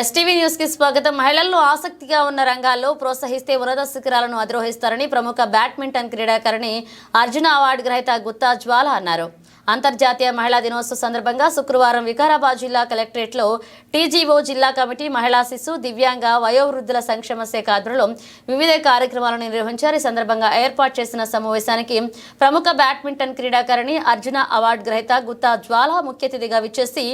STV న్యూస్కి స్వాగతం. మహిళలను ఆసక్తిగా ఉన్న రంగాల్లో ప్రోత్సహిస్తే ఉన్నత శిఖరాలను అధిరోహిస్తారని ప్రముఖ బ్యాడ్మింటన్ క్రీడాకారిణి అర్జున అవార్డు గ్రహీత గుత్తా జ్వాల అన్నారు. అంతర్జాతీయ మహిళా దినోత్సవ సందర్భంగా శుక్రవారం వికారాబాద్ జిల్లా కలెక్టరేట్లో టీజీఓ జిల్లా కమిటీ మహిళా శిశు దివ్యాంగ వయోవృద్ధుల సంక్షేమ శాఖ ఆధ్వర్యంలో వివిధ కార్యక్రమాలను నిర్వహించారు. ఈ సందర్భంగా ఏర్పాటు చేసిన సమావేశానికి ప్రముఖ బ్యాడ్మింటన్ క్రీడాకారిణి అర్జున అవార్డు గ్రహీత గుత్తా జ్వాల ముఖ్య అతిథిగా విచ్చేసి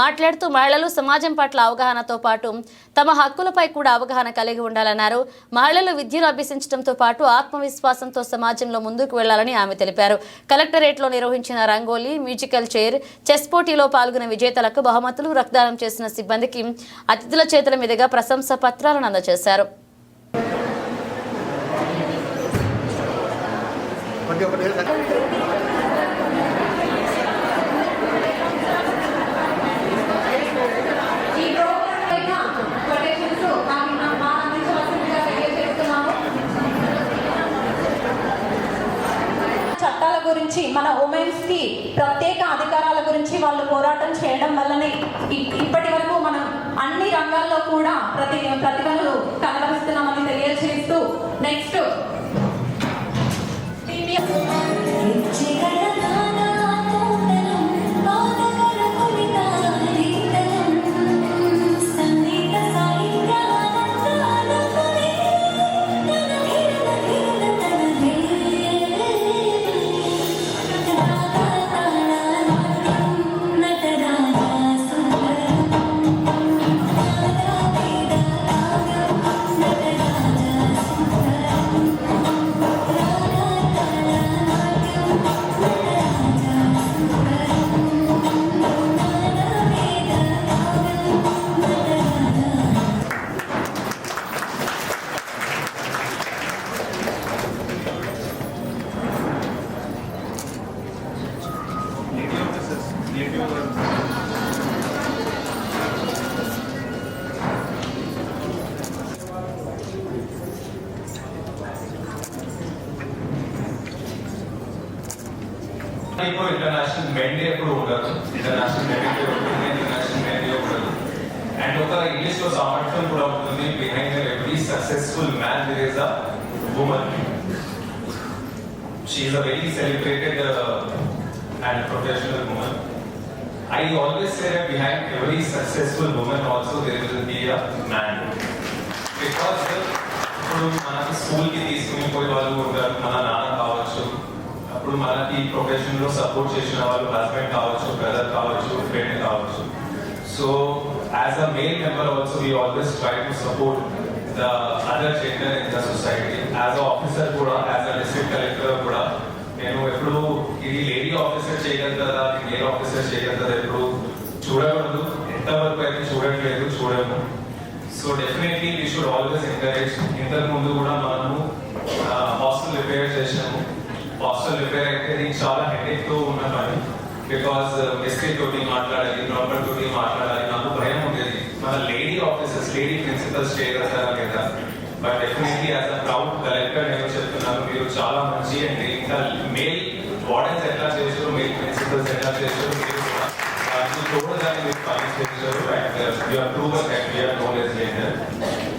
మాట్లాడుతూ మహిళలు సమాజం పట్ల అవగాహనతో పాటు తమ హక్కులపై కూడా అవగాహన కలిగి ఉండాలన్నారు. మహిళలు విద్యను అభ్యసించడంతో పాటు ఆత్మవిశ్వాసంతో సమాజంలో ముందుకు వెళ్ళాలని ఆమె తెలిపారు. కలెక్టరేట్లో నిర్వహించిన రంగోలి మ్యూజికల్ చైర్ చెస్ పోటీలో పాల్గొన్న విజేతలకు బహుమతులు రక్తదానం చేసిన సిబ్బందికి అతిథుల చేతుల మీదుగా ప్రశంస పత్రాలను అందజేశారు. కొద్దిగా ఒకటి మన ఉమెన్స్కి ప్రత్యేక అధికారాల గురించి వాళ్ళు పోరాటం చేయడం వల్లనే ఇప్పటి వరకు మనం అన్ని రంగాల్లో కూడా ప్రతి ప్రతిభను కనబరుస్తున్నామని తెలియజేస్తూ నెక్స్ట్ ఇప్పుడు ఇంటర్నేషనల్ మెన్ డే ఎప్పుడు ఉండదు ఇంటర్నేషనల్ మెన్ డే ఉంటుంది ఇంటర్నేషనల్ మెన్ డే ఉండదు అండ్ ఒక ఇంగ్లీష్ లో సామర్థ్యం కూడా ఉంటుంది behind every successful man there is a woman she is a very celebrated and professional woman I always say that behind every successful woman also there will be a man. Because ఇప్పుడు మనకి school కి తీసుకుని పోయే వాళ్ళు ఉంటారు మన నాన్న కావచ్చు అప్పుడు మనకి ప్రొఫెషన్ లో సపోర్ట్ చేసిన వాళ్ళు హస్బెండ్ కావచ్చు బ్రదర్ కావచ్చు ఫ్రెండ్ కావచ్చు so as a male member also we always try to support the other gender in the society as a officer కూడా యాజ్ అ డిస్ట్రిక్ట్ కలెక్టర్ కూడా నేను ఎప్పుడు ఇది లేడీ ఆఫీసర్ చేయగలుగుతారా ఇది మేల్ ఆఫీసర్ చేయగలుగుతారా ఎప్పుడు చూడకూడదు ఎంతవరకు అయితే చూడట్లేదు చూడము so definitely we should always encourage ఇంతకు ముందు కూడా మనము హాస్టల్ రిపేర్ చేసాము హాస్టల్ రిపేర్ అయితే ఇది చాలా హెడేక్ తో ఉన్న పని బికాస్ ఎస్కే తోటి మాట్లాడాలి ప్రాపర్ తోటి మాట్లాడాలి నాకు భయం ఉండేది మన లేడీ ఆఫీసర్స్ లేడీ ప్రిన్సిపల్స్ చేయగలుగుతారా లేదా but definitely as a proud collector నేను చెప్తున్నాను మీరు చాలా మంచి అండ్ ఇంకా మేల్ వార్డెన్స్ ఎట్లా చేశారు మేల్ ప్రిన్సిపల్స్ ఎట్లా చేశారు మీరు కూడా వాటిని చూడడానికి మీరు పని చేశారు and you're prover that your knowledge later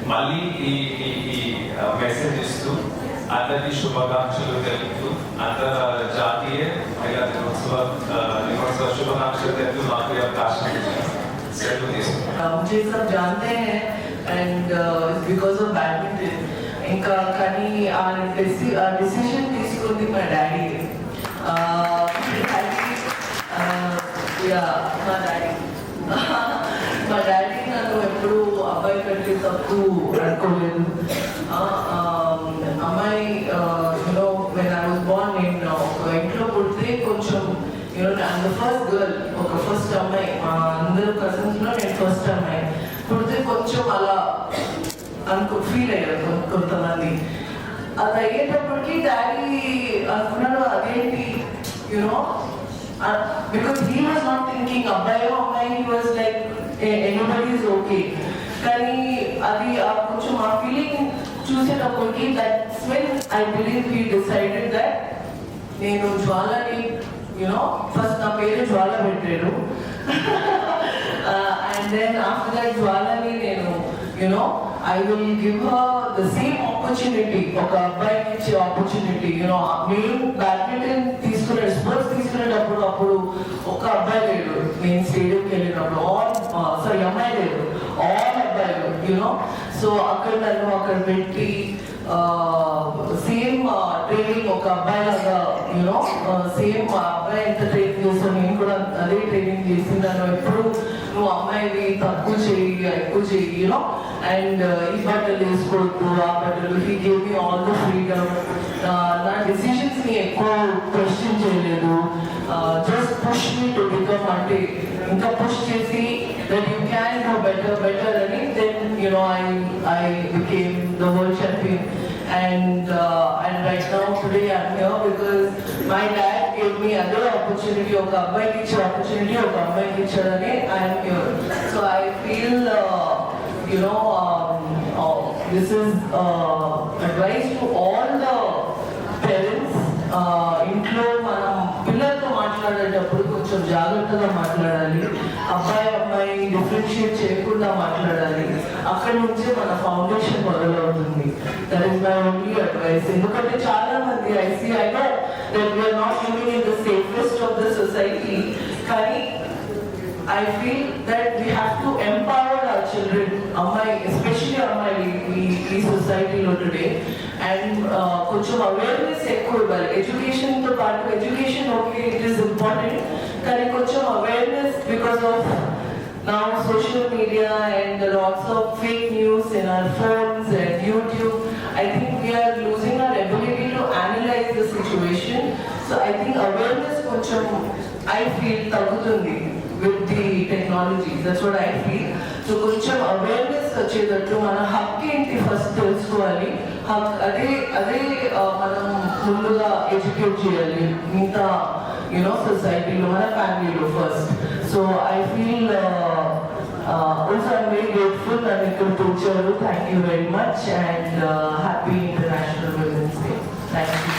మళ్ళీ ఈ ఈ ఈ మెసేజ్ ఇస్తూ అందరికీ శుభాకాంక్షలు తెలుపుతూ అంతర్జాతీయ మహిళా దినోత్సవ ఆ, దినోత్సవ శుభాకాంక్షలు తెలుపుతూ మాకు ఈ అవకాశం ఇచ్చారు సెలవు తీసుకుంటాం मुझे सब जानते हैं एंड बिकॉज ऑफ बैडमिंटन ఇంకా కానీ ఆ డిసిషన్ తీసుకుంది మా డాడీ మా డాడీ మా డాడీ నన్ను ఎప్పుడు అబ్బాయి కంటే తప్పు అనుకోలేదు ఇంట్లో పుడితే కొంచెం యూనో ఫస్ట్ గర్ల్ ఒక ఫస్ట్ అమ్మాయి. మా అందరు కజిన్స్లో నేను ఫస్ట్ అమ్మాయి. పుడితే కొంచెం అలా అనుకో ఫీల్ అయ్యారు కొంతమంది. అది అయ్యేటప్పటికి డాడీ అనుకున్నాడు అదేంటి? You know because he was not thinking అబ్బాయో అమ్మాయి he was like anybody is okay కానీ అది ఆ కొంచెం ఆ ఫీలింగ్ చూసేటప్పటికి that's when I believe he decided that నేను జ్వాలని యునో ఫస్ట్ నా పేరు జ్వాల పెట్టాను అండ్ దెన్ ఆఫ్టర్ దట్ జ్వాలని నేను you know I will give give the same opportunity ఒక అబ్బాయికి ఇచ్చే ఆపర్చునిటీ యూనో మీరు బ్యాడ్మింటన్ తీసుకునే స్పోర్ట్స్ తీసుకునేటప్పుడు అప్పుడు ఒక అబ్బాయి లేడు. నేను స్టేడియంకి వెళ్ళినప్పుడు ఆల్ సారీ uh, అమ్మాయి లేదు ఆల్ అబ్బాయిలు యూనో సో అక్కడ నన్ను అక్కడ పెట్టి uh, సేమ్ ఒక అబ్బాయి లాగా యూనో సేమ్ అబ్బాయి ఎంత ట్రైనింగ్ చేస్తాను నేను కూడా అదే ట్రైనింగ్ చేసిందాను ఎప్పుడు నువ్వు అమ్మాయివి తక్కువ చేయి ఎక్కువ చేయి యూనో అండ్ ఈ బట్టలు వేసుకోవద్దు ఆ బట్టలు. He gave me all the freedom నా డిసిషన్స్ని ఎక్కువ క్వశ్చన్ చేయలేదు. Just push me to become అంటే ఇంకా పుష్ చేసి that you can do better better అని then you know I I became the world champion and uh, and right now today I'm here because my dad gave me other opportunity ఒక అబ్బాయికి ఇచ్చే opportunity ఒక అబ్బాయికి ఇచ్చాడని I'm here so I feel uh, you know um, uh, this is uh, advice to all the parents uh, ఇంట్లో మనం పిల్లలతో మాట్లాడేటప్పుడు కొంచెం జాగ్రత్తగా మాట్లాడాలి అబ్బాయి అమ్మాయి డిఫరెన్షియేట్ చేయకుండా మాట్లాడాలి. అక్కడ నుంచే మన ఫౌండేషన్ మొదలవుతుంది. That is my only advice ఎందుకంటే చాలా మంది I see that we're not living in the safest of the society కానీ I feel that we have to empower our children అమ్మాయి ఎస్పెషలీ అమ్మాయి ఈ సొసైటీలో టుడే అండ్ కొంచెం అవేర్నెస్ ఎక్కువ ఇవ్వాలి. ఎడ్యుకేషన్తో పాటు education okay it is important కానీ కొంచెం awareness because of now social media and lots of fake news in our phones and YouTube, I think we are losing our ability to analyze the situation. So I think awareness కొంచెం I feel తగ్గుతుంది with the technology. That's what I feel. So కొంచెం awareness వచ్చేటట్టు మన హక్కు ఏంటి first తెలుసుకోవాలి హక్ అదే అదే uh, మనం ముందుగా ఎడ్యుకేట్ చేయాలి మిగతా you know, society, you are family you first. So I feel uh, uh, also I'm very grateful that and Charu, thank you very much and uh, happy International Women's Day. Thank you.